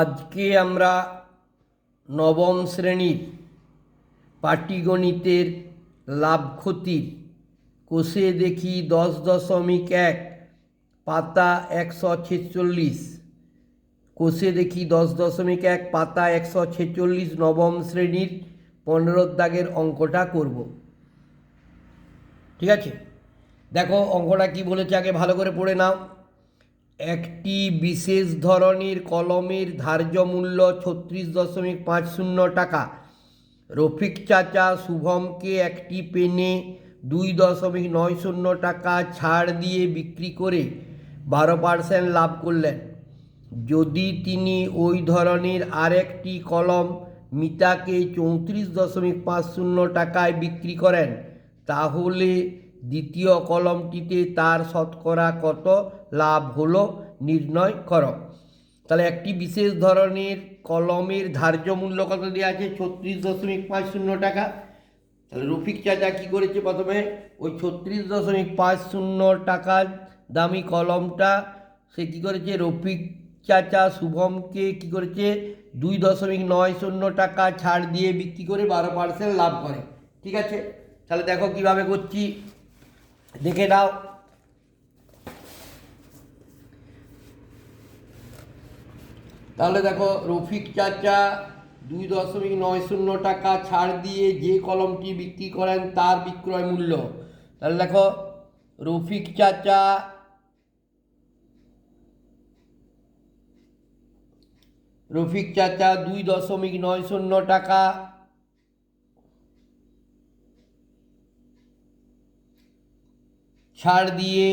আজকে আমরা নবম শ্রেণির পাটিগণিতের লাভ ক্ষতির কোষে দেখি দশ দশমিক এক, পাতা একশো ছেচল্লিশ। কোষে দেখি দশ দশমিক এক, পাতা একশো ছেচল্লিশ নবম শ্রেণির পনেরো দাগের অঙ্কটা করব। ঠিক আছে? দেখো অঙ্কটা কি বলেছে আগে ভালো করে পড়ে নাও। একটি বিশেষ ধরনের কলমের ধার্য মূল্য ছত্রিশ দশমিক পাঁচ শূন্য টাকা। রফিক চাচা শুভমকে একটি পেনে দুই দশমিক নয় শূন্য টাকা ছাড় দিয়ে বিক্রি করে বারো পার্সেন্ট লাভ করলেন। যদি তিনি ওই ধরনের আরেকটি কলম মিতাকে চৌত্রিশ দশমিক পাঁচ শূন্য টাকায় বিক্রি করেন, তাহলে দ্বিতীয় কলমটিতে তার শতকরা কত? লাভ হলো নির্ণয় করো। তাহলে একটি বিশেষ ধরনের কলমের ধার্য মূল্য কত দেওয়া আছে? ছত্রিশ দশমিক পাঁচ শূন্য টাকা। তাহলে রফিক চাচা কী করেছে প্রথমে? ওই ছত্রিশ দশমিক পাঁচ শূন্য টাকার দামি কলমটা সে কী করেছে? রফিক চাচা শুভমকে কী করেছে? দুই দশমিক নয় শূন্য টাকা ছাড় দিয়ে বিক্রি করে বারো পার্সেন্ট লাভ করে। ঠিক আছে? তাহলে দেখো কীভাবে করছি। দেখে নাও। তাহলে দেখো, রফিক চাচা দুই দশমিক নয় শূন্য টাকা ছাড় দিয়ে যে কলমটি বিক্রি করেন তার বিক্রয় মূল্য। তাহলে দেখো, রফিক চাচা রফিক চাচা দুই দশমিক নয় শূন্য টাকা ছাড় দিয়ে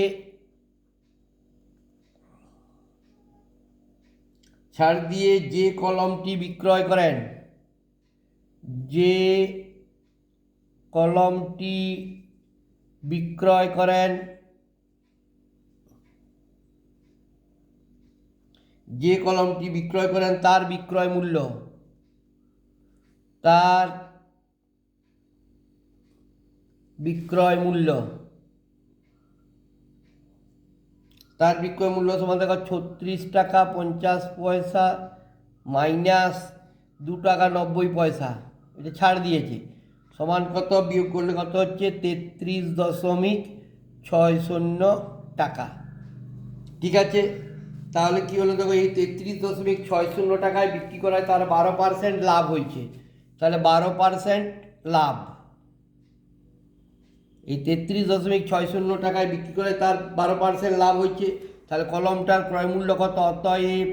ছাড় দিয়ে যে কলমটি বিক্রয় করেন, যে কলমটি বিক্রয় করেন, যে কলমটি বিক্রয় করেন তার বিক্রয় মূল্য। তার বিক্রয় মূল্য। তার বিক্রয় মূল্য সমান দেখো ছত্রিশ টাকা পঞ্চাশ পয়সা, মাইনাস দু টাকা নব্বই পয়সা। এটা ছাড় দিয়েছে। সমান কত? বিয়োগ করলে কত হচ্ছে? তেত্রিশ দশমিক ছয় শূন্য টাকা। ঠিক আছে? তাহলে কি হলো? দেখো এই তেত্রিশ দশমিক ছয় শূন্য টাকায় বিক্রি করায় তার বারো পার্সেন্ট লাভ হয়েছে। তাহলে বারো পার্সেন্ট লাভ। এই তেত্রিশ দশমিক ছয় শূন্য টাকায় বিক্রি করে তার বারো পার্সেন্ট লাভ হচ্ছে তাহলে কলমটার ক্রয় মূল্য কত? অতএব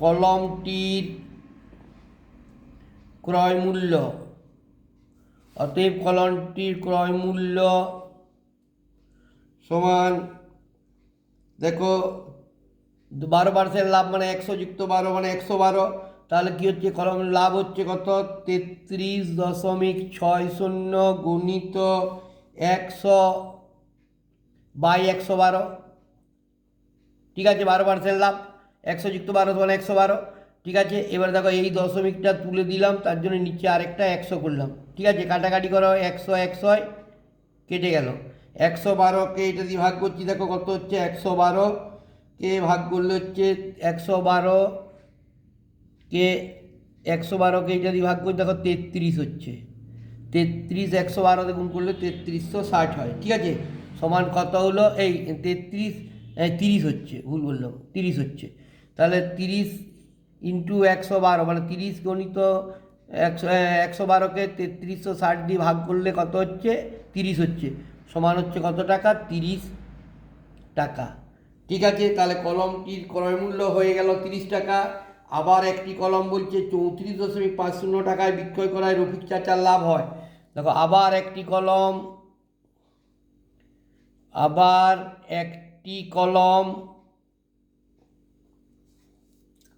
কলমটির ক্রয় মূল্য, অতএব কলমটির ক্রয় মূল্য সমান, দেখো, বারো পার্সেন্ট লাভ মানে একশো যুক্ত বারো মানে একশো বারো। তাহলে কী হচ্ছে? কলম লাভ হচ্ছে কত? তেত্রিশ দশমিক ছয় শূন্য গুণিত একশো বাই একশো বারো। ঠিক আছে, বারো পার্সেন্ট লাভ। একশো যুক্ত বারো মানে একশো বারো। ঠিক আছে, এবার দেখো এই দশমিকটা তুলে দিলাম, তার জন্য নিচে আরেকটা একশো করলাম। ঠিক আছে, কাটাকাটি করো, একশো একশোয় কেটে গেল। একশো বারোকে এটা দিয়ে ভাগ করছি, দেখো কত হচ্ছে, একশো বারো কে ভাগ করলে হচ্ছে একশো বারো কে একশো বারোকে এটা দিয়ে ভাগ করে দেখো তেত্রিশ হচ্ছে। তেত্রিশ একশো বারো গুণ করলে তেত্রিশশো ষাট হয়। ঠিক আছে? সমান কত হলো? এই তেত্রিশ তিরিশ হচ্ছে, ভুল বললাম, তিরিশ হচ্ছে। তাহলে তিরিশ ইন্টু একশো বারো মানে তিরিশ গণিত একশো একশো বারোকে তেত্রিশশো ষাট দিয়ে ভাগ করলে কত হচ্ছে? তিরিশ হচ্ছে। সমান হচ্ছে কত টাকা? তিরিশ টাকা। ঠিক আছে? তাহলে কলমটির ক্রয় মূল্য হয়ে গেল তিরিশ টাকা। আবার একটি কলম বলছে, চৌত্রিশ দশমিক পাঁচ শূন্য টাকায় বিক্রয় করায় রফিক চাচার লাভ হয়। দেখো, আবার একটি কলম, আবার একটি কলম,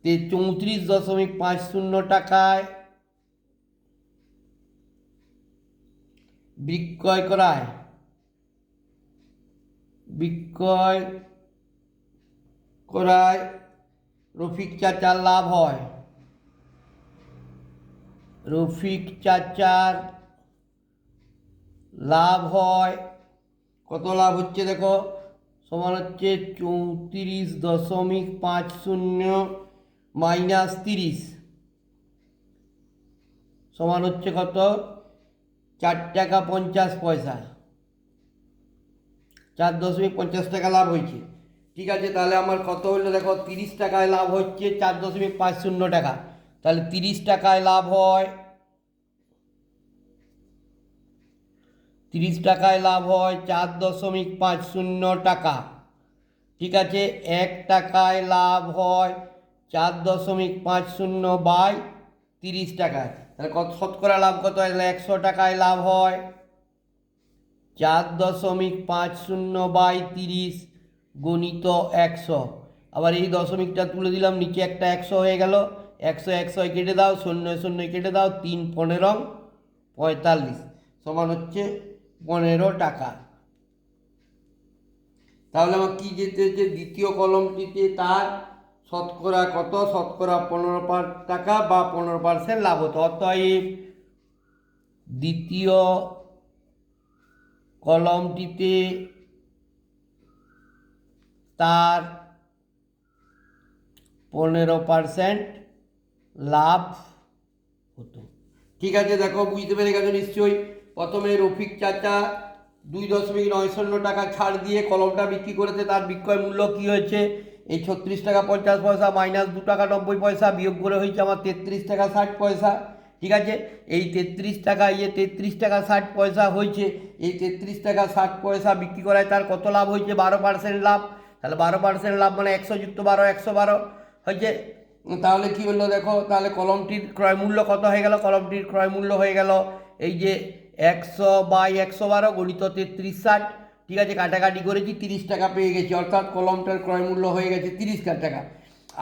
তে চৌত্রিশ দশমিক পাঁচ শূন্য টাকায় বিক্রয় করায়। বিক্রয় করায়, রফিক চাচার লাভ হয়। রফিক চাচার লাভ হয়। কত লাভ হচ্ছে দেখো? সমান হচ্ছে চৌত্রিশ দশমিক পাঁচ শূন্য মাইনাস তিরিশ। সমান হচ্ছে কত? চার টাকা পঞ্চাশ পয়সা। চার দশমিক পঞ্চাশ টাকা লাভ হয়েছে। ঠিক আছে, তাহলে আমার কত হলো দেখো? তিরিশ টাকায় লাভ হচ্ছে চার দশমিক পাঁচ শূন্য টাকা। তাহলে তিরিশ টাকায় লাভ হয় তিরিশ টাকায় লাভ হয়, চার দশমিক পাঁচ শূন্য টাকা। ঠিক আছে, এক টাকায় লাভ হয় চার দশমিক পাঁচ শূন্য বাই তিরিশ টাকায়। তাহলে কত শতকরা লাভ কত হয়? একশো টাকায় লাভ হয় চার দশমিক পাঁচ শূন্য বাই তিরিশ গণিত একশো। আবার এই দশমিকটা তুলে দিলাম, নিচে একটা একশো হয়ে গেল। একশো একশো কেটে দাও, শূন্য শূন্য কেটে দাও, তিন পনেরো পঁয়তাল্লিশ। সমান হচ্ছে পনেরো টাকা। তাহলে আমার কী যেতে হচ্ছে? দ্বিতীয় কলমটিতে তার শতকরা কত? শতকরা পনেরো টাকা বা পনেরো পার্সেন্ট লাভ হতো। অতএব দ্বিতীয় কলমটিতে তার পনেরো পার্সেন্ট লাভ হতো। ঠিক আছে, দেখো, বুঝতে পেরে গেছো নিশ্চয়ই? প্রথমে রফিক চাচা দুই দশমিক নয় শূন্য টাকা ছাড় দিয়ে কলমটা বিক্রি করেছে, তার বিক্রয় মূল্য কী হয়েছে? এই ছত্রিশ টাকা পঞ্চাশ পয়সা, মাইনাস দু টাকা নব্বই পয়সা, বিয়োগ করে হয়েছে আমার তেত্রিশ টাকা ষাট পয়সা। ঠিক আছে? এই তেত্রিশ টাকা ইয়ে তেত্রিশ টাকা ষাট পয়সা হয়েছে, এই তেত্রিশ টাকা ষাট পয়সা বিক্রি করায় তার কত লাভ হয়েছে? বারো পার্সেন্ট লাভ। তাহলে বারো পার্সেন্ট লাভ মানে একশো যুক্ত বারো, একশো বারো। হয়েছে? তাহলে কী হলো দেখো, তাহলে কলমটির ক্রয় মূল্য কত হয়ে গেল? কলমটির ক্রয় মূল্য হয়ে গেল এই যে একশো বাই একশো বারো গণিত তেত্রিশ ষাট। ঠিক আছে, কাটাকাটি করেছি, তিরিশ টাকা পেয়ে গেছি। অর্থাৎ কলমটার ক্রয় মূল্য হয়ে গেছে তিরিশ টাকা।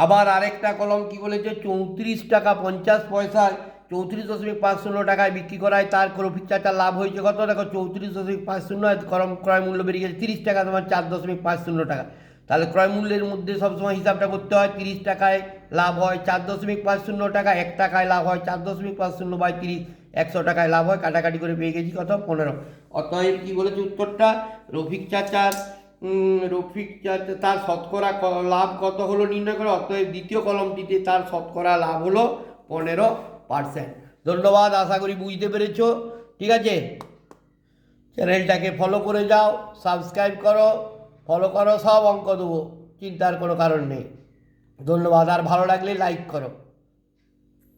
আবার আরেকটা কলম কি বলেছে? চৌত্রিশ টাকা পঞ্চাশ পয়সায়, চৌত্রিশ দশমিক পাঁচ শূন্য টাকায় বিক্রি করায় তার চাচার লাভ হয়েছে কত? দেখো, চৌত্রিশ দশমিক পাঁচ শূন্য, কলম ক্রয় মূল্য বেরিয়ে গেছে তিরিশ টাকা, তোমার চার দশমিক পাঁচ শূন্য টাকা। তাহলে ক্রয় মূল্যের মধ্যে সবসময় হিসাবটা করতে হয় তিরিশ টাকায় লাভ হয়, চার দশমিক পাঁচ শূন্য টাকা এক টাকায় লাভ হয়, চার দশমিক পাঁচ শূন্য বাই তিরিশ একশো টাকায় লাভ হয়, কাটাকাটি করে পেয়ে গেছি কত পনেরো। অতএব কী বলেছে উত্তরটা? রফিক চাচার রফিক চাচা, তার শতকরা লাভ কত হলো নির্ণয় করে? অতএব দ্বিতীয় কলমটিতে তার শতকরা লাভ হলো পনেরো পার্সেন্ট ধন্যবাদ, আশা করি বুঝতে পেরেছ। ঠিক আছে? চ্যানেলটাকে ফলো করে যাও সাবস্ক্রাইব করো। ফলো করো, সব অঙ্ক দেবো, চিন্তার কোনো কারণ নেই। ধন্যবাদ, আর ভালো লাগলে লাইক করো।